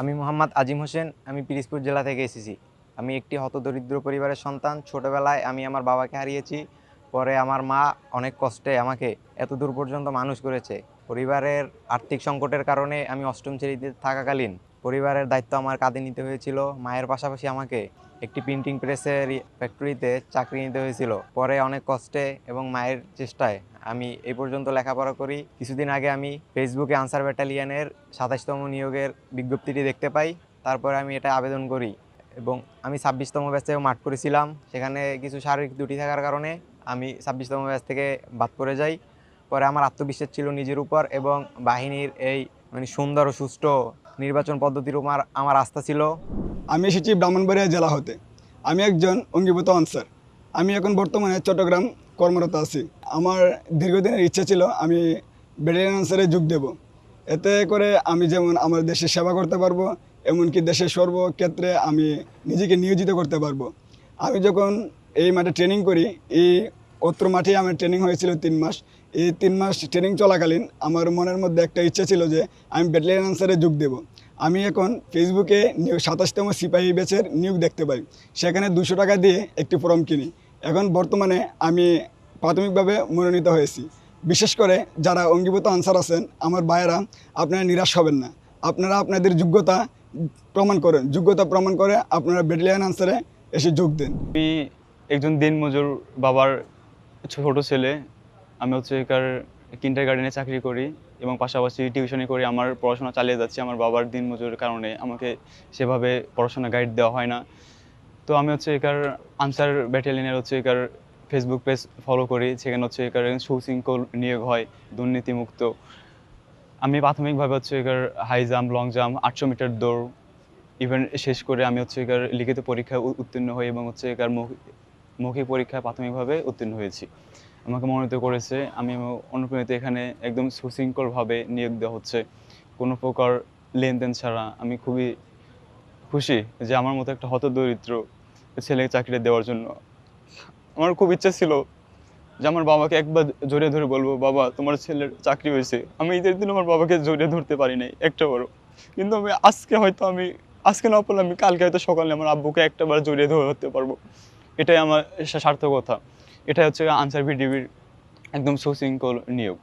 আমি মোহাম্মদ আজিম হোসেন, আমি পিরিজপুর জেলা থেকে এসেছি। আমি একটি হতদরিদ্র পরিবারের সন্তান। ছোটবেলায় আমি আমার বাবাকে হারিয়েছি। পরে আমার মা অনেক কষ্টে আমাকে এত দূর পর্যন্ত মানুষ করেছে। পরিবারের আর্থিক সংকটের কারণে আমি অষ্টম শ্রেণীতে থাকাকালীন পরিবারের দায়িত্ব আমার কাঁধে নিতে হয়েছিল। মায়ের পাশাপাশি আমাকে একটি প্রিন্টিং প্রেসের ফ্যাক্টরিতে চাকরি নিতে হয়েছিল। পরে অনেক কষ্টে এবং মায়ের চেষ্টায় আমি এই পর্যন্ত লেখাপড়া করি। কিছুদিন আগে আমি ফেসবুকে আনসার ব্যাটালিয়নের সাতাশতম নিয়োগের বিজ্ঞপ্তিটি দেখতে পাই। তারপরে আমি এটা আবেদন করি এবং আমি ছাব্বিশতম ব্যাচ থেকে মাঠ করেছিলাম। সেখানে কিছু শারীরিক ত্রুটি থাকার কারণে আমি ছাব্বিশতম ব্যাচ থেকে বাদ পড়ে যাই। পরে আমার আত্মবিশ্বাস ছিল নিজের উপর এবং বাহিনীর এই মানে সুন্দর ও সুষ্ঠু নির্বাচন পদ্ধতির উপর আমার আস্থা ছিল। আমি এসেছি ব্রাহ্মণবাড়িয়া জেলা হতে। আমি একজন অঙ্গীভূত আনসার। আমি এখন বর্তমানে চট্টগ্রাম কর্মরত আছি। আমার দীর্ঘদিনের ইচ্ছা ছিল আমি ব্যাটালিয়ান আনসারে যোগ দেব। এতে করে আমি যেমন আমার দেশের সেবা করতে পারব, এমনকি দেশের সর্বক্ষেত্রে আমি নিজেকে নিয়োজিত করতে পারব। আমি যখন এই মাঠে ট্রেনিং করি, এই অত্র মাঠে আমার ট্রেনিং হয়েছিল তিন মাস। এই তিন মাস ট্রেনিং চলাকালীন আমার মনের মধ্যে একটা ইচ্ছা ছিল যে আমি ব্যাটালিয়ান আনসারে যোগ দেব। আমি এখন ফেসবুকে সাতাশতম সিপাহী ব্যাচের নিয়োগ দেখতে পাই। সেখানে দুশো টাকা দিয়ে একটি ফর্ম কিনি। এখন বর্তমানে আমি প্রাথমিকভাবে মনোনীত হয়েছি। বিশেষ করে যারা অঙ্গীভূত আনসার আছেন, আমার ভাইয়েরা, আপনারা নিরাশ হবেন না। আপনারা আপনাদের যোগ্যতা প্রমাণ করেন যোগ্যতা প্রমাণ করে আপনারা ব্যাটালিয়ান আনসারে এসে যোগ দেন। আমি একজন দিনমজুর বাবার ছোট ছেলে। আমি হচ্ছে একার কিন্টার গার্ডেনে চাকরি করি এবং পাশাপাশি টিউশনি করে আমার পড়াশোনা চালিয়ে যাচ্ছি আমার বাবার দিনমজুরের কারণে। আমাকে সেভাবে পড়াশোনা গাইড দেওয়া হয় না। তো আমি হচ্ছে একার আনসার ব্যাটালিয়নের হচ্ছে একার ফেসবুক পেজ ফলো করি, সেখানে হচ্ছে একার সুশৃঙ্খল নিয়োগ হয়, দুর্নীতিমুক্ত। আমি প্রাথমিকভাবে হচ্ছে একার হাই জাম্প লং জাম্প আটশো মিটার দৌড় ইভেন শেষ করে আমি হচ্ছে একার লিখিত পরীক্ষায় উত্তীর্ণ হই এবং হচ্ছে একার মৌখিক পরীক্ষায় প্রাথমিকভাবে উত্তীর্ণ হয়েছি। আমাকে মনোনীত করেছে। আমি অনুপ্রাণিত এখানে একদম সুশৃঙ্খলভাবে নিয়োগ দেওয়া হচ্ছে। কোনো প্রকার লেনদেন ছাড়া আমি খুবই খুশি যে আমার মতো একটা হতদরিদ্র ছেলেকে চাকরিটা দেওয়ার জন্য। আমার খুব ইচ্ছা ছিল যে আমার বাবাকে একবার জড়িয়ে ধরে বলব, বাবা, তোমার ছেলের চাকরি হয়েছে। আমি ঈদের দিন আমার বাবাকে জড়িয়ে ধরতে পারি নাই, একটা বড় কিন্তু আমি আজকে হয়তো আমি, আজকে না পারলে আমি কালকে হয়তো সকালে আমার আব্বুকে একটাবার জড়িয়ে ধরে ধরতে পারব। এটাই আমার সার্থকতা। এটাই হচ্ছে আনসার ভিডিবির একদম সুশৃঙ্খল নিয়োগ।